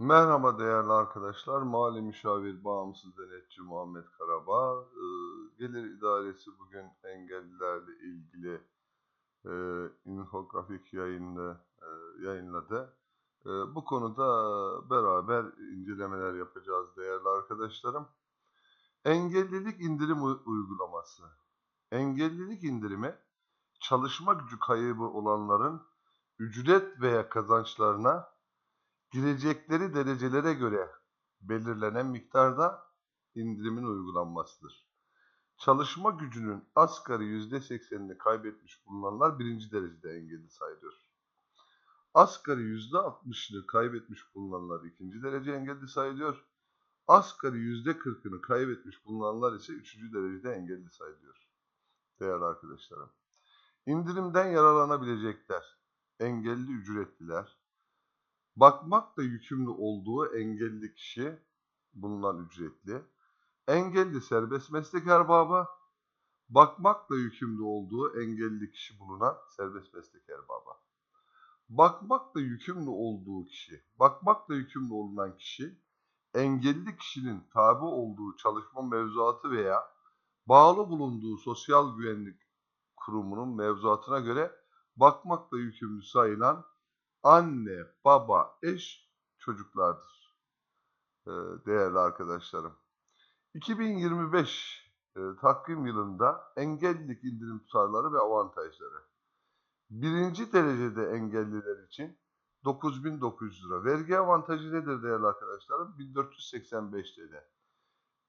Merhaba değerli arkadaşlar. Mali Müşavir Bağımsız Denetçi Muhammed Karabağ. Ee, Gelir İdaresi bugün engellilerle ilgili e, infografik yayını e, yayınladı. E, bu konuda beraber incelemeler yapacağız değerli arkadaşlarım. Engellilik indirim uygulaması. Engellilik indirimi çalışma gücü kaybı olanların ücret veya kazançlarına girecekleri derecelere göre belirlenen miktarda indirimin uygulanmasıdır. Çalışma gücünün asgari %80'ini kaybetmiş bulunanlar birinci derecede engelli sayılıyor. Asgari %60'ını kaybetmiş bulunanlar ikinci derece engelli sayılıyor. Asgari %40'ını kaybetmiş bulunanlar ise üçüncü derecede engelli sayılıyor. Değerli arkadaşlarım. İndirimden yararlanabilecekler, engelli ücretliler, bakmakla yükümlü olduğu engelli kişi bulunan ücretli, engelli serbest meslek erbabı, bakmakla yükümlü olduğu engelli kişi bulunan serbest meslek erbabı. Bakmakla yükümlü olduğu kişi, bakmakla yükümlü olunan kişi, engelli kişinin tabi olduğu çalışma mevzuatı veya bağlı bulunduğu sosyal güvenlik kurumunun mevzuatına göre bakmakla yükümlü sayılan anne, baba, eş, çocuklardır. Ee, değerli arkadaşlarım. 2025 e, takvim yılında engellilik indirim tutarları ve avantajları. Birinci derecede engelliler için 9900 lira. Vergi avantajı nedir değerli arkadaşlarım? 1485 TL.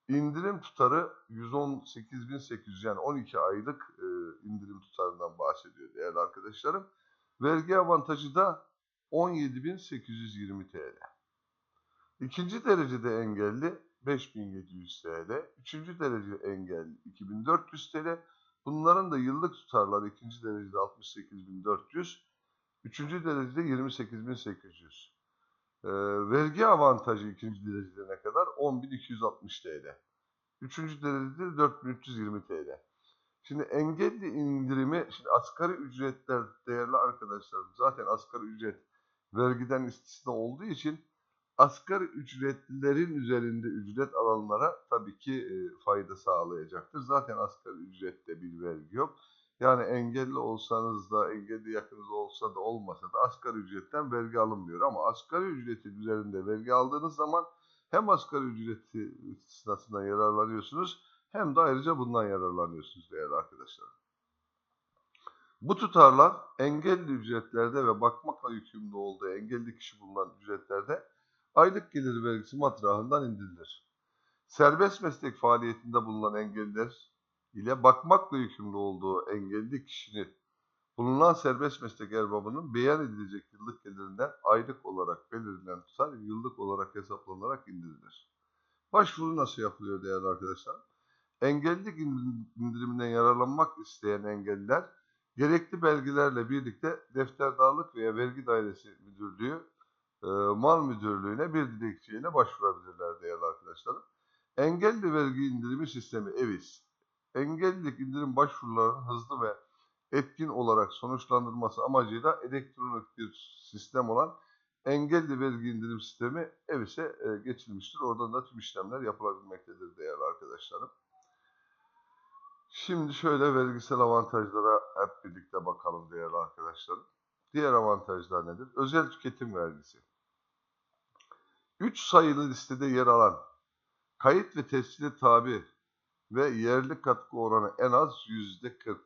İndirim tutarı 118.800 yani 12 aylık e, indirim tutarından bahsediyor değerli arkadaşlarım. Vergi avantajı da 17.820 TL. İkinci derecede engelli 5700 TL. Üçüncü derece engelli 2400 TL. Bunların da yıllık tutarları ikinci derecede 68.400. Üçüncü derecede 28.800. Ee, vergi avantajı ikinci derecede ne kadar? 10.260 TL. Üçüncü derecede 4320 TL. Şimdi engelli indirimi, şimdi asgari ücretler değerli arkadaşlarım zaten asgari ücret vergiden istisna olduğu için asgari ücretlilerin üzerinde ücret alanlara tabii ki e, fayda sağlayacaktır. Zaten asgari ücrette bir vergi yok. Yani engelli olsanız da, engelli yakınız olsa da olmasa da asgari ücretten vergi alınmıyor. Ama asgari ücretin üzerinde vergi aldığınız zaman hem asgari ücreti istisnasından yararlanıyorsunuz hem de ayrıca bundan yararlanıyorsunuz değerli arkadaşlar. Bu tutarlar engelli ücretlerde ve bakmakla yükümlü olduğu engelli kişi bulunan ücretlerde aylık gelir vergisi matrahından indirilir. Serbest meslek faaliyetinde bulunan engelliler ile bakmakla yükümlü olduğu engelli kişinin bulunan serbest meslek erbabının beyan edilecek yıllık gelirinden aylık olarak belirlenen tutar yıllık olarak hesaplanarak indirilir. Başvuru nasıl yapılıyor değerli arkadaşlar? Engellilik indiriminden yararlanmak isteyen engelliler gerekli belgelerle birlikte defterdarlık veya vergi dairesi müdürlüğü e, mal müdürlüğüne bir dilekçeyle başvurabilirler değerli arkadaşlarım. Engelli vergi indirimi sistemi EVİS. Engellilik indirim başvurularının hızlı ve etkin olarak sonuçlandırılması amacıyla elektronik bir sistem olan engelli vergi indirim sistemi EVİS'e e, geçilmiştir. Oradan da tüm işlemler yapılabilmektedir değerli arkadaşlarım. Şimdi şöyle vergisel avantajlara hep birlikte bakalım değerli arkadaşlarım. Diğer avantajlar nedir? Özel tüketim vergisi. 3 sayılı listede yer alan kayıt ve tescile tabi ve yerli katkı oranı en az %40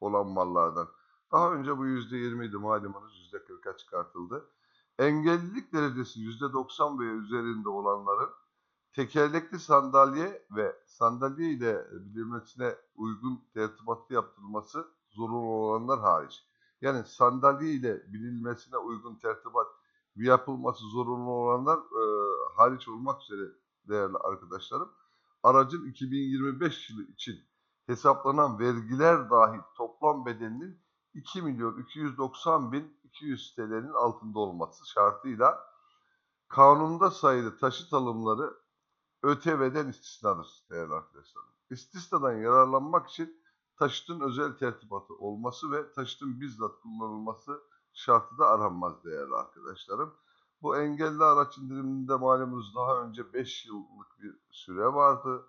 olan mallardan. Daha önce bu %20 idi malumunuz %40'a çıkartıldı. Engellilik derecesi %90 ve üzerinde olanların tekerlekli sandalye ve sandalye ile bilinmesine uygun tertibatı yaptırılması zorunlu olanlar hariç. Yani sandalye ile bilinmesine uygun tertibat yapılması zorunlu olanlar e, hariç olmak üzere değerli arkadaşlarım. Aracın 2025 yılı için hesaplanan vergiler dahil toplam bedelinin 2 milyon 290 bin 200 TL'nin altında olması şartıyla kanunda sayılı taşıt alımları ÖTV'den istisnadır değerli arkadaşlar. İstisnadan yararlanmak için taşıtın özel tertibatı olması ve taşıtın bizzat kullanılması şartı da aranmaz değerli arkadaşlarım. Bu engelli araç indiriminde malumunuz daha önce 5 yıllık bir süre vardı.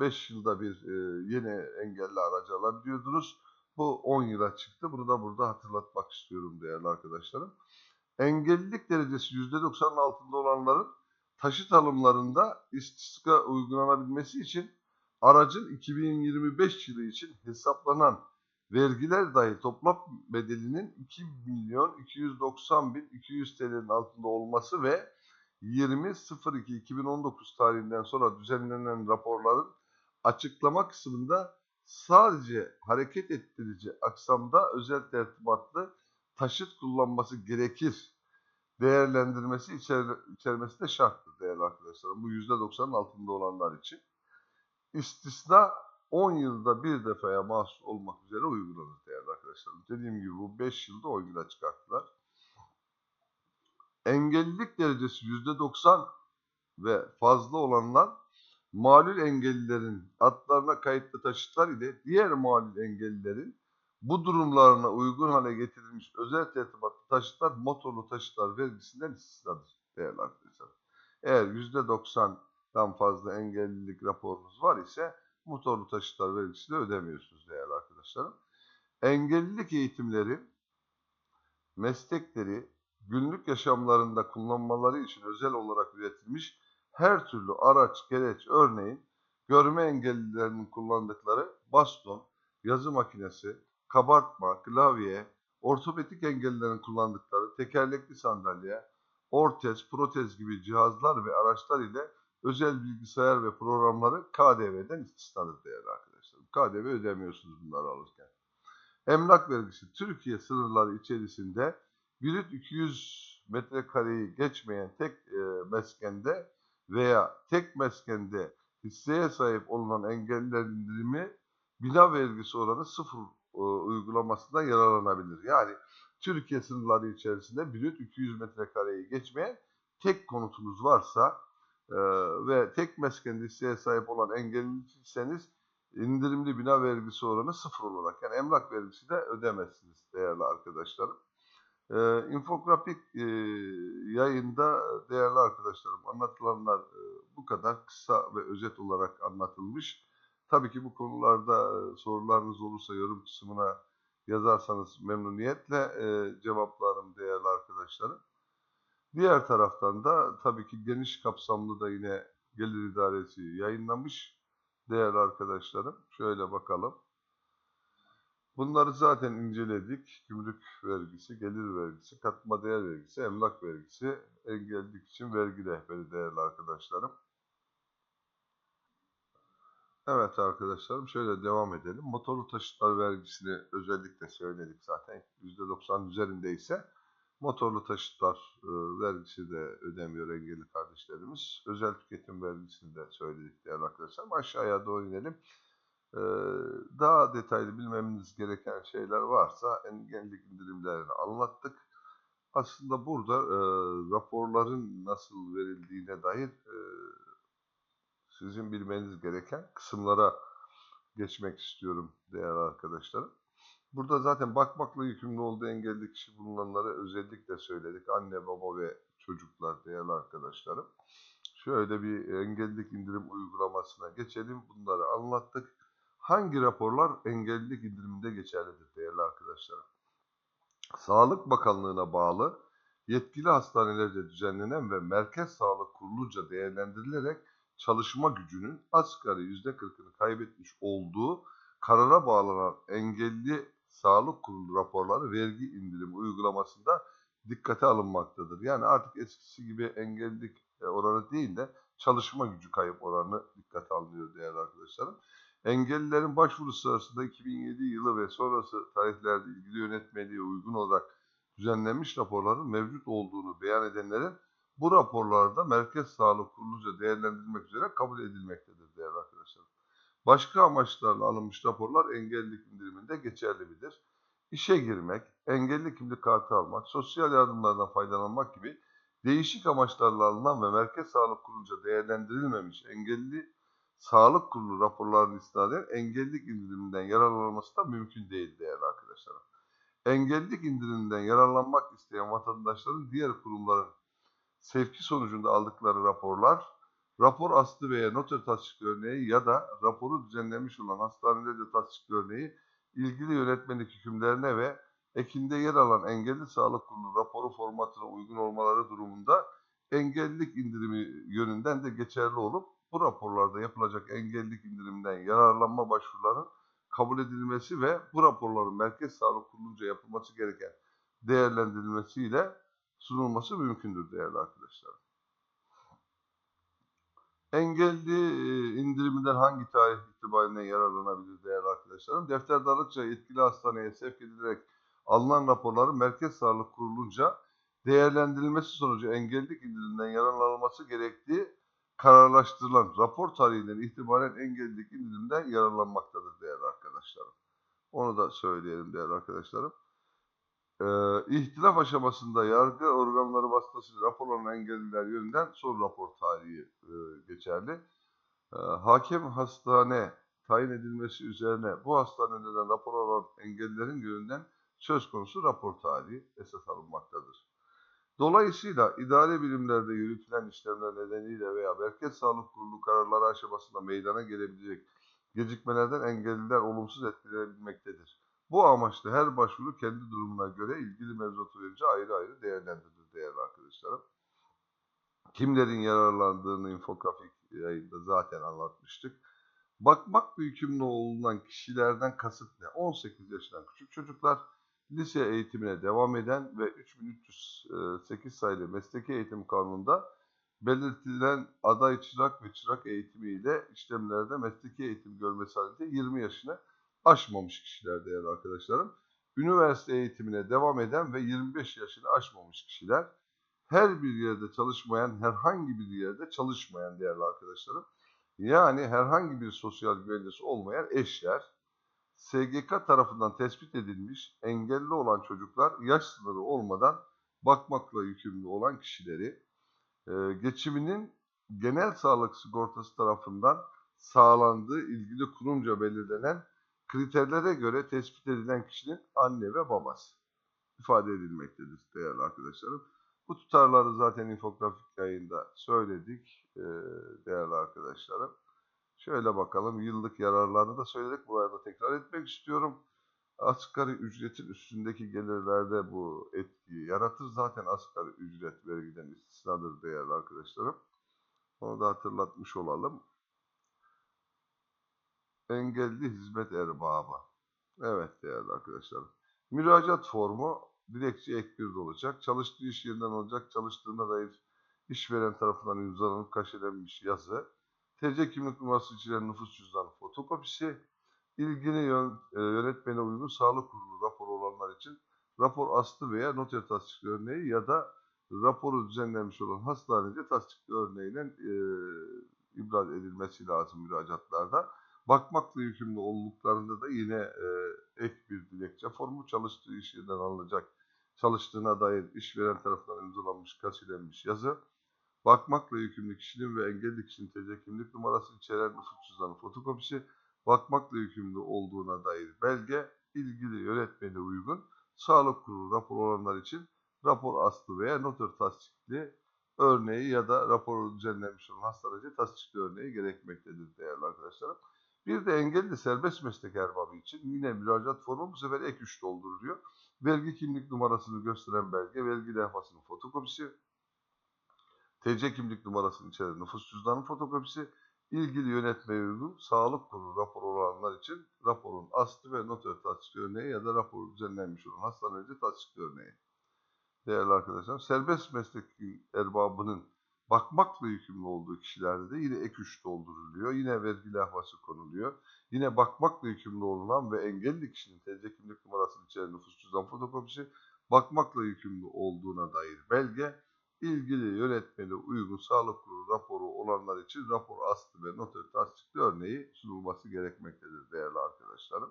5 yılda bir e, yeni engelli aracı alabiliyordunuz. Bu 10 yıla çıktı. Bunu da burada hatırlatmak istiyorum değerli arkadaşlarım. Engellilik derecesi %90'ın altında olanların taşıt alımlarında istisna uygulanabilmesi için aracın 2025 yılı için hesaplanan vergiler dahil toplam bedelinin 2 milyon 290 bin 200 TL'nin altında olması ve 20.02.2019 tarihinden sonra düzenlenen raporların açıklama kısmında sadece hareket ettirici aksamda özel tertibatlı taşıt kullanması gerekir değerlendirmesi içer, içermesi de şarttır değerli arkadaşlarım. Bu %90'ın altında olanlar için. İstisna 10 yılda bir defaya mahsus olmak üzere uygulanır değerli arkadaşlarım. Dediğim gibi bu 5 yılda 10 yıla çıkarttılar. Engellilik derecesi %90 ve fazla olanlar malul engellilerin adlarına kayıtlı taşıtlar ile diğer malul engellilerin bu durumlarına uygun hale getirilmiş özel tertibatlı taşıtlar motorlu taşıtlar vergisinden istisnadır değerli arkadaşlar. Eğer %90'dan fazla engellilik raporunuz var ise motorlu taşıtlar vergisini ödemiyorsunuz değerli arkadaşlarım. Engellilik eğitimleri, meslekleri, günlük yaşamlarında kullanmaları için özel olarak üretilmiş her türlü araç, gereç, örneğin görme engellilerinin kullandıkları baston, yazı makinesi, kabartma, klavye, ortopedik engellilerin kullandıkları tekerlekli sandalye, ortez, protez gibi cihazlar ve araçlar ile özel bilgisayar ve programları KDV'den istisnadır değerli arkadaşlar. KDV ödemiyorsunuz bunları alırken. Emlak vergisi Türkiye sınırları içerisinde brüt 200 metrekareyi geçmeyen tek e, meskende veya tek meskende hisseye sahip olunan engellilerin bina vergisi oranı sıfır e, uygulamasından yararlanabilir. Yani Türkiye sınırları içerisinde brüt 200 metrekareyi geçmeyen tek konutunuz varsa e, ve tek mesken listeye sahip olan engelliyseniz indirimli bina vergisi oranı sıfır olarak yani emlak vergisi de ödemezsiniz değerli arkadaşlarım. E, infografik e, yayında değerli arkadaşlarım anlatılanlar e, bu kadar kısa ve özet olarak anlatılmış. Tabii ki bu konularda sorularınız olursa yorum kısmına yazarsanız memnuniyetle cevaplarım değerli arkadaşlarım. Diğer taraftan da tabii ki geniş kapsamlı da yine gelir idaresi yayınlamış değerli arkadaşlarım. Şöyle bakalım. Bunları zaten inceledik. Gümrük vergisi, gelir vergisi, katma değer vergisi, emlak vergisi, engellilik için vergi rehberi değerli arkadaşlarım. Evet arkadaşlarım şöyle devam edelim. Motorlu taşıtlar vergisini özellikle söyledik zaten. %90 üzerindeyse motorlu taşıtlar e, vergisi de ödemiyor engelli kardeşlerimiz. Özel tüketim vergisini de söyledik değerli arkadaşlarım. Aşağıya doğru inelim. E, daha detaylı bilmemiz gereken şeyler varsa engellilik indirimlerini anlattık. Aslında burada e, raporların nasıl verildiğine dair sizin bilmeniz gereken kısımlara geçmek istiyorum değerli arkadaşlarım. Burada zaten bakmakla yükümlü olduğu engelli kişi bulunanları özellikle söyledik. Anne, baba ve çocuklar değerli arkadaşlarım. Şöyle bir engellilik indirim uygulamasına geçelim. Bunları anlattık. Hangi raporlar engellilik indiriminde geçerlidir değerli arkadaşlarım? Sağlık Bakanlığı'na bağlı yetkili hastanelerde düzenlenen ve Merkez Sağlık Kuruluca değerlendirilerek çalışma gücünün asgari %40'ını kaybetmiş olduğu karara bağlanan engelli sağlık kurulu raporları vergi indirimi uygulamasında dikkate alınmaktadır. Yani artık eskisi gibi engellilik oranı değil de çalışma gücü kayıp oranı dikkate alınıyor değerli arkadaşlarım. Engellilerin başvuru sırasında 2007 yılı ve sonrası tarihlerde ilgili yönetmeliğe uygun olarak düzenlenmiş raporların mevcut olduğunu beyan edenlerin bu raporlarda Merkez Sağlık Kurulu'ca değerlendirilmek üzere kabul edilmektedir değerli arkadaşlar. Başka amaçlarla alınmış raporlar engellilik indiriminde geçerli midir? İşe girmek, engelli kimlik kartı almak, sosyal yardımlardan faydalanmak gibi değişik amaçlarla alınan ve Merkez Sağlık Kurulu'ca değerlendirilmemiş engelli sağlık kurulu raporlarının istinaden engellilik indiriminden yararlanılması da mümkün değil değerli arkadaşlar. Engellilik indiriminden yararlanmak isteyen vatandaşların diğer kurumların sevki sonucunda aldıkları raporlar, rapor aslı veya noter tasdik örneği ya da raporu düzenlemiş olan hastanelerde tasdik örneği ilgili yönetmelik hükümlerine ve ekinde yer alan engelli sağlık kurulu raporu formatına uygun olmaları durumunda engellilik indirimi yönünden de geçerli olup bu raporlarda yapılacak engellilik indiriminden yararlanma başvurularının kabul edilmesi ve bu raporların Merkez Sağlık Kurulu'nca yapılması gereken değerlendirilmesiyle sunulması mümkündür değerli arkadaşlar. Engelli e, indiriminden hangi tarih itibariyle yararlanabilir değerli arkadaşlarım? Defterdarlıkça yetkili hastaneye sevk edilerek alınan raporların Merkez Sağlık Kurulu'nca değerlendirilmesi sonucu engellilik indiriminden yararlanılması gerektiği kararlaştırılan rapor tarihinden itibaren engellilik indiriminden yararlanmaktadır değerli arkadaşlarım. Onu da söyleyelim değerli arkadaşlarım. Ee, ihtilaf aşamasında yargı organları vasıtasıyla raporlanan engelliler yönünden son rapor tarihi e, geçerli. Ee, hakem hastane tayin edilmesi üzerine bu hastanelerden rapor alan engellilerin yönünden söz konusu rapor tarihi esas alınmaktadır. Dolayısıyla idari birimlerde yürütülen işlemler nedeniyle veya Merkez Sağlık Kurulu kararları aşamasında meydana gelebilecek gecikmelerden engelliler olumsuz etkilenebilmektedir. Bu amaçla her başvuru kendi durumuna göre ilgili mevzuat uyarınca ayrı ayrı değerlendirilir değerli arkadaşlarım. Kimlerin yararlandığını infografik yayında zaten anlatmıştık. Bakmakla yükümlü olunan kişilerden kasıt ne? 18 yaşından küçük çocuklar, lise eğitimine devam eden ve 3308 sayılı mesleki eğitim kanununda belirtilen aday çırak ve çırak eğitimiyle işlemlerde mesleki eğitim görmesi halinde 20 yaşını aşmamış kişiler değerli arkadaşlarım. Üniversite eğitimine devam eden ve 25 yaşını aşmamış kişiler. Her bir yerde çalışmayan, herhangi bir yerde çalışmayan değerli arkadaşlarım. Yani herhangi bir sosyal güvencesi olmayan eşler, SGK tarafından tespit edilmiş engelli olan çocuklar yaş sınırı olmadan bakmakla yükümlü olan kişileri, e, geçiminin genel sağlık sigortası tarafından sağlandığı ilgili kurumca belirlenen kriterlere göre tespit edilen kişinin anne ve babası ifade edilmektedir değerli arkadaşlarım. Bu tutarları zaten infografik yayında söyledik e, değerli arkadaşlarım. Şöyle bakalım yıllık yararlarını da söyledik. Buraya da tekrar etmek istiyorum. Asgari ücretin üstündeki gelirlerde bu etkiyi yaratır. Zaten asgari ücret vergiden istisnadır değerli arkadaşlarım. Onu da hatırlatmış olalım. Engelli hizmet erbabı. Evet değerli arkadaşlar. Müracaat formu dilekçe ek bir olacak. Çalıştığı iş yerinden olacak. Çalıştığına dair işveren tarafından imzalanıp kaşelenmiş yazı. TC kimlik numarası içeren nüfus cüzdanı fotokopisi. ilgili yön, e, yönetmene uygun sağlık kurulu raporu olanlar için rapor aslı veya noter tasdikli örneği ya da raporu düzenlenmiş olan hastanede tasdikli örneğinin e, ibraz edilmesi lazım müracaatlarda. Bakmakla yükümlü olduklarında da yine e, ek bir dilekçe formu çalıştığı iş yerinden alınacak çalıştığına dair işveren tarafından imzalanmış, kasilenmiş yazı, bakmakla yükümlü kişinin ve engelli kişinin TC kimlik numarası içeren nüfus cüzdanı fotokopisi, bakmakla yükümlü olduğuna dair belge, ilgili yönetmeni uygun, sağlık kurulu rapor olanlar için rapor aslı veya noter tasdikli örneği ya da raporu düzenlenmiş olan hastaneci tasdikli örneği gerekmektedir değerli arkadaşlarım. Bir de engelli serbest meslek erbabı için yine müracaat formu bu sefer ek 3 dolduruluyor. Vergi kimlik numarasını gösteren belge, vergi levhasının fotokopisi, TC kimlik numarasını içeren nüfus cüzdanının fotokopisi, ilgili yönetmeye uygun sağlık kurulu raporu olanlar için raporun aslı ve noter tasdik örneği ya da raporu düzenlenmiş olan hastaneci tasdik örneği. Değerli arkadaşlar, serbest meslek erbabının bakmakla yükümlü olduğu kişilerde de yine ek 3 dolduruluyor. Yine vergi levhası konuluyor. Yine bakmakla yükümlü olunan ve engelli kişinin TC kimlik numarasını içeren nüfus cüzdan fotokopisi bakmakla yükümlü olduğuna dair belge, ilgili yönetmeli uygun sağlık kurulu raporu olanlar için rapor aslı ve noter tasdikli örneği sunulması gerekmektedir değerli arkadaşlarım.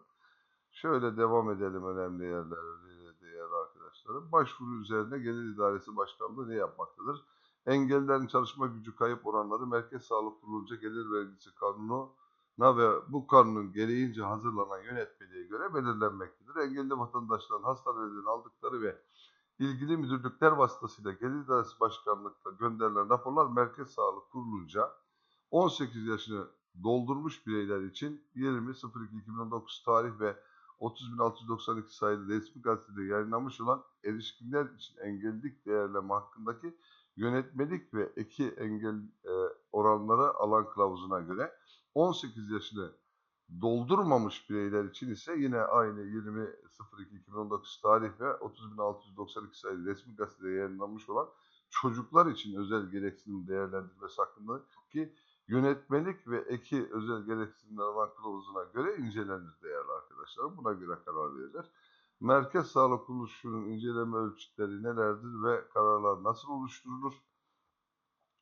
Şöyle devam edelim önemli yerlere değerli arkadaşlarım. Başvuru üzerine Gelir İdaresi Başkanlığı ne yapmaktadır? Engellilerin çalışma gücü kayıp oranları Merkez Sağlık Kurulu'nca gelir vergisi kanununa ve bu kanunun gereğince hazırlanan yönetmeliğe göre belirlenmektedir. Engelli vatandaşların hastanelerden aldıkları ve ilgili müdürlükler vasıtasıyla Gelir İdaresi Başkanlık'ta gönderilen raporlar Merkez Sağlık Kurulu'nca 18 yaşını doldurmuş bireyler için 20.02.2019 tarih ve 30.692 sayılı resmi gazetede yayınlanmış olan erişkinler için engellilik değerleme hakkındaki yönetmelik ve eki engel e, oranları alan kılavuzuna göre 18 yaşını doldurmamış bireyler için ise yine aynı 20.02.2019 tarih ve 30.692 sayılı resmi gazetede yayınlanmış olan çocuklar için özel gereksinim değerlendirmesi hakkındaki yönetmelik ve eki özel gereksinimler alan kılavuzuna göre incelenir değerli arkadaşlarım. Buna göre karar verilir. Merkez Sağlık Kuruluşu'nun inceleme ölçütleri nelerdir ve kararlar nasıl oluşturulur?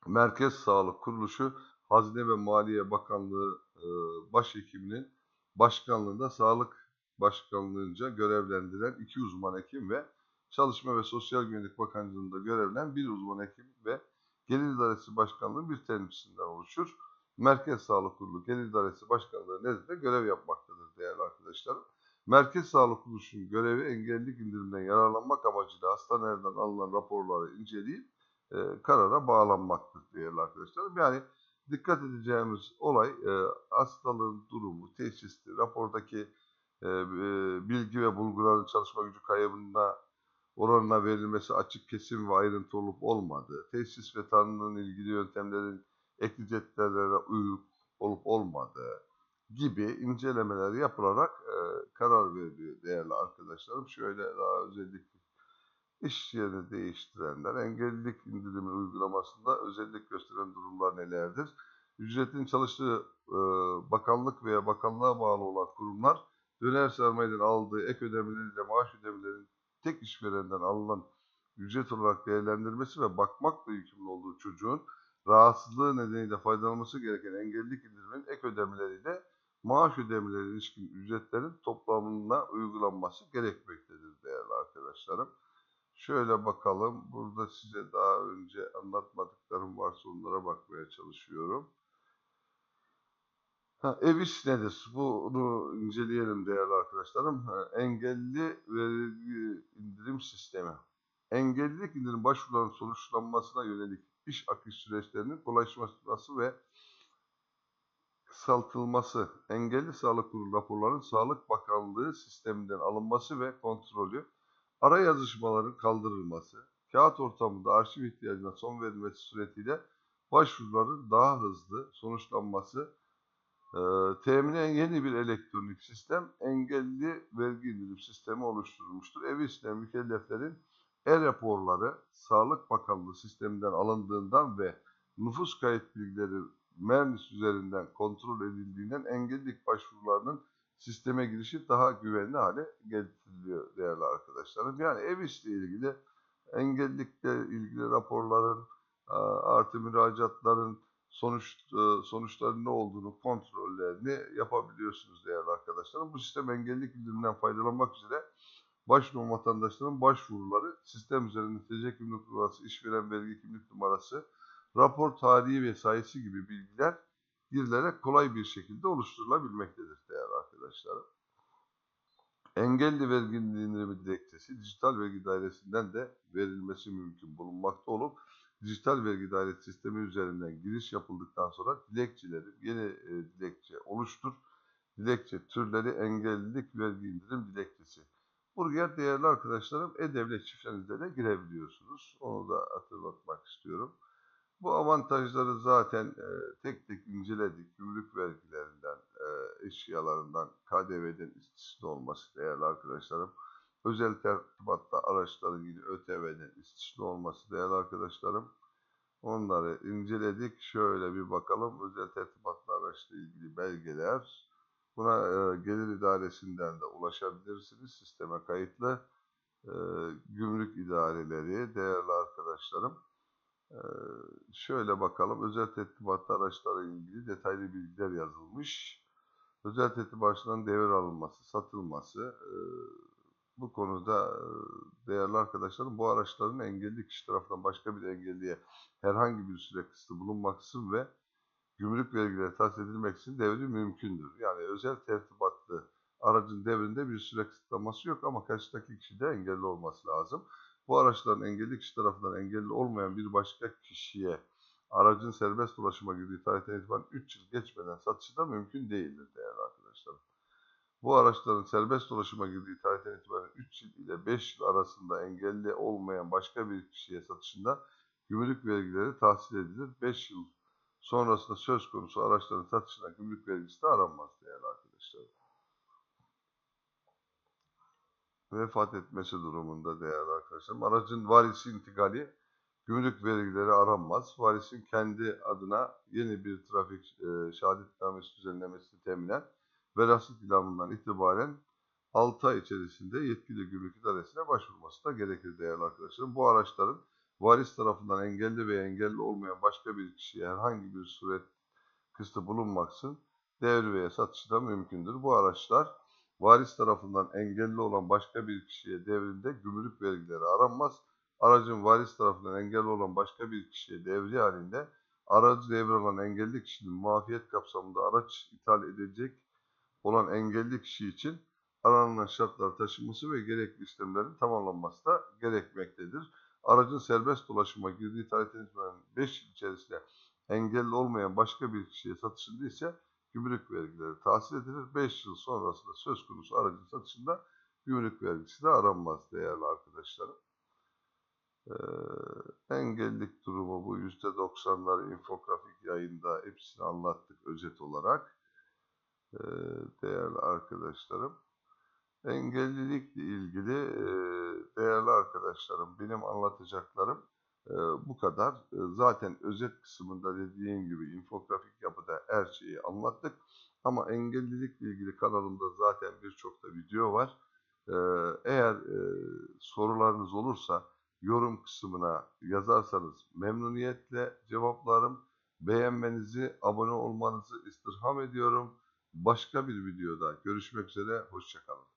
Merkez Sağlık Kuruluşu Hazine ve Maliye Bakanlığı e, Başhekiminin başkanlığında Sağlık Başkanlığınca görevlendiren iki uzman hekim ve Çalışma ve Sosyal Güvenlik Bakanlığı'nda görevlenen bir uzman hekim ve Gelir İdaresi Başkanlığı bir temsilcisinden oluşur. Merkez Sağlık Kurulu Gelir İdaresi Başkanlığı nezdinde görev yapmaktadır değerli arkadaşlarım. Merkez Sağlık Kuruluşu'nun görevi engellilik indiriminden yararlanmak amacıyla hastanelerden alınan raporları inceleyip e, karara bağlanmaktır değerli arkadaşlarım. Yani dikkat edeceğimiz olay e, hastalığın durumu, teşhisi, rapordaki e, e, bilgi ve bulguların çalışma gücü kaybına oranına verilmesi açık, kesin ve ayrıntı olup olmadığı, teşhis ve tanının ilgili yöntemlerin eklicetlere uyup olup olmadığı gibi incelemeler yapılarak e, karar veriliyor değerli arkadaşlarım. Şöyle daha özellikle iş yerini değiştirenler, engellilik indirimi uygulamasında özellik gösteren durumlar nelerdir? Ücretin çalıştığı e, bakanlık veya bakanlığa bağlı olan kurumlar döner sermayeden aldığı ek ödemeleriyle maaş ödemelerinin tek işverenden alınan ücret olarak değerlendirmesi ve bakmakla yükümlü olduğu çocuğun rahatsızlığı nedeniyle faydalanması gereken engellilik indiriminin ek ödemeleriyle maaş ödemeleri ilişkin ücretlerin toplamına uygulanması gerekmektedir değerli arkadaşlarım. Şöyle bakalım. Burada size daha önce anlatmadıklarım varsa onlara bakmaya çalışıyorum. Ha, EVİS nedir? Bunu inceleyelim değerli arkadaşlarım. Ha, engelli vergi indirim sistemi. Engellilik indirim başvuruların sonuçlanmasına yönelik iş akış süreçlerinin kolaylaşması ve kısaltılması, engelli sağlık kurulu raporlarının Sağlık Bakanlığı sisteminden alınması ve kontrolü, ara yazışmaların kaldırılması, kağıt ortamında arşiv ihtiyacına son verilmesi suretiyle başvuruların daha hızlı sonuçlanması, e, temine yeni bir elektronik sistem, engelli vergi indirim sistemi oluşturulmuştur. Ev işlem mükelleflerin e-raporları Sağlık Bakanlığı sisteminden alındığından ve nüfus kayıt bilgileri MERNİS üzerinden kontrol edildiğinden engellilik başvurularının sisteme girişi daha güvenli hale getiriliyor değerli arkadaşlarım. Yani ev işle ilgili engellilikle ilgili raporların artı müracaatların sonuç sonuçların ne olduğunu kontrollerini yapabiliyorsunuz değerli arkadaşlarım. Bu sistem engellilik bildiriminden faydalanmak üzere başvuran vatandaşların başvuruları sistem üzerinde TC kimlik numarası, işveren vergi kimlik numarası, rapor tarihi ve sayısı gibi bilgiler girilerek kolay bir şekilde oluşturulabilmektedir değerli arkadaşlarım. Engelli vergi indirimi dilekçesi dijital vergi dairesinden de verilmesi mümkün bulunmakta olup dijital vergi dairesi sistemi üzerinden giriş yapıldıktan sonra dilekçeleri yeni e, dilekçe oluştur. Dilekçe türleri engellilik vergi indirim dilekçesi. Buraya değerli arkadaşlarım e-devlet şifrenizle de girebiliyorsunuz. Onu da hatırlatmak istiyorum. Bu avantajları zaten e, tek tek inceledik. Gümrük vergilerinden, e, eşyalarından, KDV'den istisna olması değerli arkadaşlarım. Özel tertibatta araçların yine ÖTV'den istisna olması değerli arkadaşlarım. Onları inceledik. Şöyle bir bakalım. Özel tertibatlı araçla ilgili belgeler. Buna e, gelir idaresinden de ulaşabilirsiniz. Sisteme kayıtlı. E, gümrük idareleri değerli arkadaşlarım. Ee, şöyle bakalım. Özel tertibatlı araçlara ilgili detaylı bilgiler yazılmış. Özel tertibatçıların devir alınması, satılması. E, bu konuda e, değerli arkadaşlarım bu araçların engelli kişi tarafından başka bir engelliye herhangi bir süre kısıtı bulunmaksızın ve gümrük vergileri tahsil edilmeksizin devri mümkündür. Yani özel tertibatlı aracın devrinde bir süre kısıtlaması yok ama karşıdaki kişi de engelli olması lazım. Bu araçların engelli kişi tarafından engelli olmayan bir başka kişiye aracın serbest dolaşıma girdiği tarihten itibaren 3 yıl geçmeden satışı da mümkün değildir değerli arkadaşlar. Bu araçların serbest dolaşıma girdiği tarihten itibaren 3 yıl ile 5 yıl arasında engelli olmayan başka bir kişiye satışında gümrük vergileri tahsil edilir. 5 yıl sonrasında söz konusu araçların satışına gümrük vergisi de aranmaz değerli arkadaşlar. Vefat etmesi durumunda değerli arkadaşlarım aracın varisi intikali gümrük vergileri aranmaz. Varisin kendi adına yeni bir trafik e, şehadetnamesi düzenlemesini teminen veraset ilanından itibaren 6 ay içerisinde yetkili gümrük idaresine başvurması da gerekir değerli arkadaşlarım. Bu araçların varis tarafından engelli ve engelli olmayan başka bir kişiye herhangi bir suret kısıtı bulunmaksın devreye satışı da mümkündür. Bu araçlar varis tarafından engelli olan başka bir kişiye devrinde gümrük vergileri aranmaz. Aracın varis tarafından engelli olan başka bir kişiye devri halinde aracı devralan engelli kişinin muafiyet kapsamında araç ithal edecek olan engelli kişi için aranılan şartlar taşınması ve gerekli işlemlerin tamamlanması da gerekmektedir. Aracın serbest dolaşıma girdiği tarihten itibaren 5 yıl içerisinde engelli olmayan başka bir kişiye satışında ise gümrük vergileri tahsil edilir. 5 yıl sonrasında söz konusu aracın satışında gümrük vergisi de aranmaz değerli arkadaşlarım. Ee, engellilik durumu bu %90'lar infografik yayında hepsini anlattık özet olarak. Ee, değerli arkadaşlarım. Engellilikle ilgili e, değerli arkadaşlarım benim anlatacaklarım bu kadar. Zaten özet kısmında dediğim gibi infografik yapıda her şeyi anlattık. Ama engellilikle ilgili kanalımda zaten birçok da video var. Eğer sorularınız olursa yorum kısmına yazarsanız memnuniyetle cevaplarım. Beğenmenizi, abone olmanızı istirham ediyorum. Başka bir videoda görüşmek üzere, hoşçakalın.